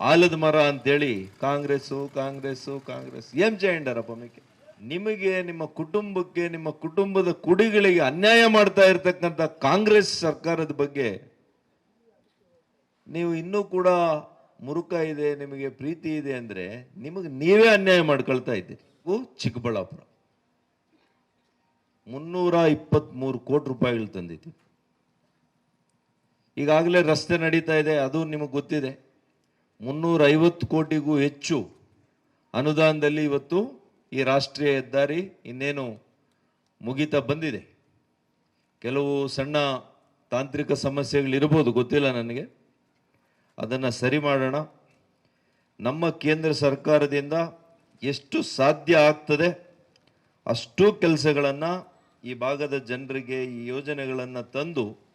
ಆಲದ ಮರ ಅಂತೇಳಿ ಕಾಂಗ್ರೆಸ್ಸು ಕಾಂಗ್ರೆಸ್ಸು ಕಾಂಗ್ರೆಸ್ ಏನ್ ಜಯಂಡರ ಬೊಮ್ಮಿಕೆ ನಿಮಗೆ, ನಿಮ್ಮ ಕುಟುಂಬಕ್ಕೆ, ನಿಮ್ಮ ಕುಟುಂಬದ ಕುಡಿಗಳಿಗೆ ಅನ್ಯಾಯ ಮಾಡ್ತಾ ಇರತಕ್ಕಂಥ ಕಾಂಗ್ರೆಸ್ ಸರ್ಕಾರದ ಬಗ್ಗೆ ನೀವು ಇನ್ನೂ ಕೂಡ ಮುರುಕ ಇದೆ, ನಿಮಗೆ ಪ್ರೀತಿ ಇದೆ ಅಂದರೆ ನಿಮಗೆ ನೀವೇ ಅನ್ಯಾಯ ಮಾಡ್ಕೊಳ್ತಾ ಇದ್ದೀರಿ. ಚಿಕ್ಕಬಳ್ಳಾಪುರ. ಮುನ್ನೂರ ಇಪ್ಪತ್ತ್ಮೂರು ಕೋಟಿ ರೂಪಾಯಿಗಳು ತಂದಿದ್ದೀವಿ. ಈಗಾಗಲೇ ರಸ್ತೆ ನಡೀತಾ ಇದೆ, ಅದು ನಿಮಗೆ ಗೊತ್ತಿದೆ. ಮುನ್ನೂರ ಐವತ್ತು ಕೋಟಿಗೂ ಹೆಚ್ಚು ಅನುದಾನದಲ್ಲಿ ಇವತ್ತು ಈ ರಾಷ್ಟ್ರೀಯ ಹೆದ್ದಾರಿ ಇನ್ನೇನು ಮುಗಿತ ಬಂದಿದೆ. ಕೆಲವು ಸಣ್ಣ ತಾಂತ್ರಿಕ ಸಮಸ್ಯೆಗಳಿರ್ಬೋದು, ಗೊತ್ತಿಲ್ಲ ನನಗೆ. ಅದನ್ನು ಸರಿ ಮಾಡೋಣ. ನಮ್ಮ ಕೇಂದ್ರ ಸರ್ಕಾರದಿಂದ ಎಷ್ಟು ಸಾಧ್ಯ ಆಗ್ತದೆ ಅಷ್ಟು ಕೆಲಸಗಳನ್ನು ಈ ಭಾಗದ ಜನರಿಗೆ ಈ ಯೋಜನೆಗಳನ್ನು ತಂದು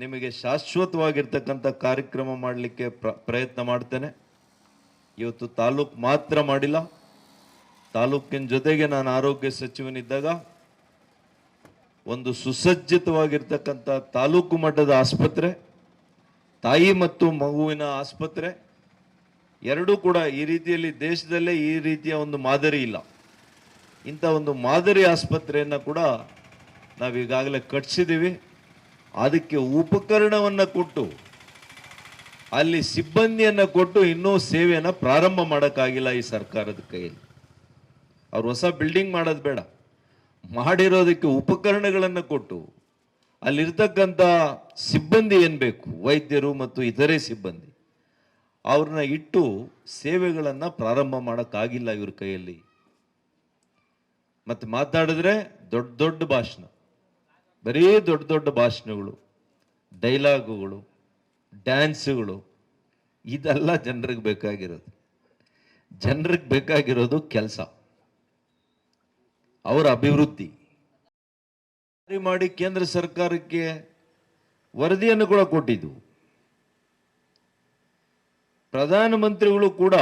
ನಿಮಗೆ ಶಾಶ್ವತವಾಗಿರ್ತಕ್ಕಂಥ ಕಾರ್ಯಕ್ರಮ ಮಾಡಲಿಕ್ಕೆ ಪ್ರ, ಪ್ರಯತ್ನ ಮಾಡ್ತೇನೆ. ಇವತ್ತು ತಾಲೂಕು ಮಾತ್ರ ಮಾಡಿಲ್ಲ. ತಾಲೂಕಿನ ಜೊತೆಗೆ ನಾನು ಆರೋಗ್ಯ ಸಚಿವನಿದ್ದಾಗ ಒಂದು ಸುಸಜ್ಜಿತವಾಗಿರ್ತಕ್ಕಂಥ ತಾಲೂಕು ಮಟ್ಟದ ಆಸ್ಪತ್ರೆ, ತಾಯಿ ಮತ್ತು ಮಗುವಿನ ಆಸ್ಪತ್ರೆ, ಎರಡೂ ಕೂಡ ಈ ರೀತಿಯಲ್ಲಿ ದೇಶದಲ್ಲೇ ಈ ರೀತಿಯ ಒಂದು ಮಾದರಿ ಇಲ್ಲ. ಇಂಥ ಒಂದು ಮಾದರಿ ಆಸ್ಪತ್ರೆಯನ್ನು ಕೂಡ ನಾವು ಈಗಾಗಲೇ ಕಟ್ಸಿದ್ದೀವಿ ಅದಕ್ಕೆ ಉಪಕರಣವನ್ನು ಕೊಟ್ಟು, ಅಲ್ಲಿ ಸಿಬ್ಬಂದಿಯನ್ನು ಕೊಟ್ಟು ಇನ್ನೂ ಸೇವೆಯನ್ನು ಪ್ರಾರಂಭ ಮಾಡೋಕ್ಕಾಗಿಲ್ಲ ಈ ಸರ್ಕಾರದ ಕೈಯಲ್ಲಿ. ಅವ್ರು ಹೊಸ ಬಿಲ್ಡಿಂಗ್ ಮಾಡೋದು ಬೇಡ. ಮಾಡಿರೋದಕ್ಕೆ ಉಪಕರಣಗಳನ್ನು ಕೊಟ್ಟು, ಅಲ್ಲಿರ್ತಕ್ಕಂಥ ಸಿಬ್ಬಂದಿ ಏನು ಬೇಕು? ವೈದ್ಯರು ಮತ್ತು ಇತರೆ ಸಿಬ್ಬಂದಿ. ಅವ್ರನ್ನ ಇಟ್ಟು ಸೇವೆಗಳನ್ನು ಪ್ರಾರಂಭ ಮಾಡೋಕ್ಕಾಗಿಲ್ಲ ಇವ್ರ ಕೈಯಲ್ಲಿ. ಮತ್ತು ಮಾತಾಡಿದ್ರೆ ದೊಡ್ಡ ದೊಡ್ಡ ಭಾಷಣ. ಬರೀ ದೊಡ್ಡ ದೊಡ್ಡ ಭಾಷಣಗಳು ಡೈಲಾಗುಗಳು ಡ್ಯಾನ್ಸುಗಳು ಇದೆಲ್ಲ ಜನರಿಗೆ ಬೇಕಾಗಿರೋದು. ಜನರಿಗೆ ಬೇಕಾಗಿರೋದು ಕೆಲಸ. ಅವರ ಅಭಿವೃದ್ಧಿ. ಮಾಡಿ ಕೇಂದ್ರ ಸರ್ಕಾರಕ್ಕೆ ವರದಿಯನ್ನು ಕೂಡ ಕೊಟ್ಟಿದ್ದು ಪ್ರಧಾನಮಂತ್ರಿಗಳು ಕೂಡ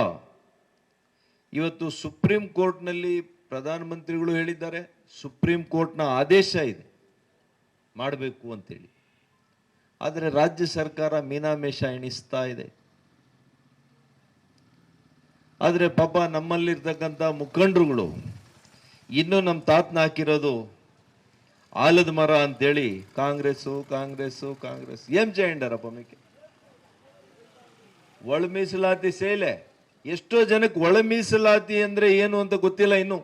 ಇವತ್ತು ಸುಪ್ರೀಂ ಕೋರ್ಟ್ನಲ್ಲಿ ಪ್ರಧಾನಮಂತ್ರಿಗಳು ಹೇಳಿದ್ದಾರೆ. ಸುಪ್ರೀಂ ಕೋರ್ಟ್ನ ಆದೇಶ ಇದೆ. ಮಾಡಬೇಕು ಅಂತೇಳಿ. ಆದರೆ ರಾಜ್ಯ ಸರ್ಕಾರ ಮೀನಾಮೇಷ ಎಣಿಸ್ತಾ ಇದೆ. ಆದರೆ ಪಾಪ ನಮ್ಮಲ್ಲಿರ್ತಕ್ಕಂಥ ಮುಖಂಡರುಗಳು, ಇನ್ನೂ ನಮ್ಮ ತಾತನ ಹಾಕಿರೋದು ಆಲದ ಮರ ಅಂತೇಳಿ ಕಾಂಗ್ರೆಸ್ಸು ಕಾಂಗ್ರೆಸ್ಸು ಕಾಂಗ್ರೆಸ್ ಏಮ್ ಚೆಂಡರ ಪಮಿಕೆ ಒಳ ಮೀಸಲಾತಿ ಸೇಲೆ. ಎಷ್ಟೋ ಜನಕ್ಕೆ ಒಳ ಮೀಸಲಾತಿ ಅಂದರೆ ಏನು ಅಂತ ಗೊತ್ತಿಲ್ಲ ಇನ್ನು.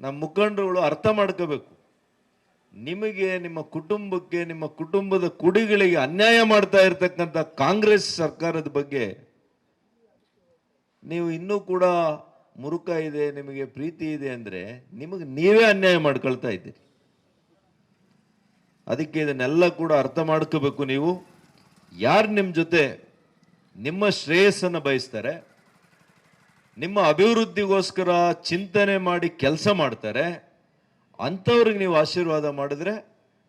ನಮ್ಮ ಮುಖಂಡರುಗಳು ಅರ್ಥ ಮಾಡ್ಕೋಬೇಕು. ನಿಮಗೆ ನಿಮ್ಮ ಕುಟುಂಬಕ್ಕೆ, ನಿಮ್ಮ ಕುಟುಂಬದ ಕುಡಿಗಳಿಗೆ ಅನ್ಯಾಯ ಮಾಡ್ತಾ ಇರತಕ್ಕಂಥ ಕಾಂಗ್ರೆಸ್ ಸರ್ಕಾರದ ಬಗ್ಗೆ ನೀವು ಇನ್ನೂ ಕೂಡ ಮುರುಕ ಇದೆ, ನಿಮಗೆ ಪ್ರೀತಿ ಇದೆ ಅಂದರೆ ನಿಮಗೆ ನೀವೇ ಅನ್ಯಾಯ ಮಾಡ್ಕೊಳ್ತಾ ಇದ್ದೀರಿ. ಅದಕ್ಕೆ ಇದನ್ನೆಲ್ಲ ಕೂಡ ಅರ್ಥ ಮಾಡ್ಕೋಬೇಕು ನೀವು. ಯಾರು ನಿಮ್ಮ ಜೊತೆ ನಿಮ್ಮ ಶ್ರೇಯಸ್ಸನ್ನು ಬಯಸ್ತಾರೆ? ನಿಮ್ಮ ಅಭಿವೃದ್ಧಿಗೋಸ್ಕರ ಚಿಂತನೆ ಮಾಡಿ ಕೆಲಸ ಮಾಡ್ತಾರೆ, ಅಂಥವ್ರಿಗೆ ನೀವು ಆಶೀರ್ವಾದ ಮಾಡಿದ್ರೆ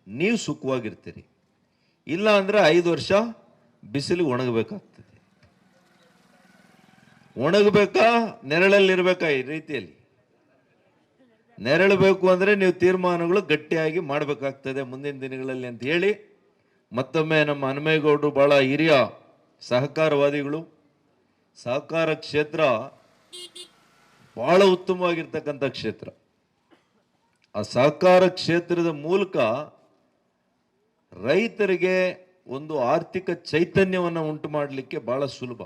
ನೀವು ಸುಖವಾಗಿರ್ತೀರಿ. ಇಲ್ಲ ಅಂದರೆ ಐದು ವರ್ಷ ಬಿಸಿಲಿಗೆ ಒಣಗಬೇಕಾಗ್ತದೆ. ಒಣಗಬೇಕಾ? ನೆರಳಲ್ಲಿರ್ಬೇಕಾ ಈ ರೀತಿಯಲ್ಲಿ? ನೆರಳಬೇಕು ಅಂದರೆ ನೀವು ತೀರ್ಮಾನಗಳು ಗಟ್ಟಿಯಾಗಿ ಮಾಡಬೇಕಾಗ್ತದೆ ಮುಂದಿನ ದಿನಗಳಲ್ಲಿ ಅಂತ ಹೇಳಿ, ಮತ್ತೊಮ್ಮೆ ನಮ್ಮ ಹನುಮೇಗೌಡರು ಭಾಳ ಹಿರಿಯ ಸಹಕಾರವಾದಿಗಳು. ಸಹಕಾರ ಕ್ಷೇತ್ರ ಬಹಳ ಉತ್ತಮವಾಗಿರ್ತಕ್ಕಂಥ ಕ್ಷೇತ್ರ. ಆ ಸಹಕಾರ ಕ್ಷೇತ್ರದ ಮೂಲಕ ರೈತರಿಗೆ ಒಂದು ಆರ್ಥಿಕ ಚೈತನ್ಯವನ್ನು ಉಂಟು ಮಾಡಲಿಕ್ಕೆ ಬಹಳ ಸುಲಭ.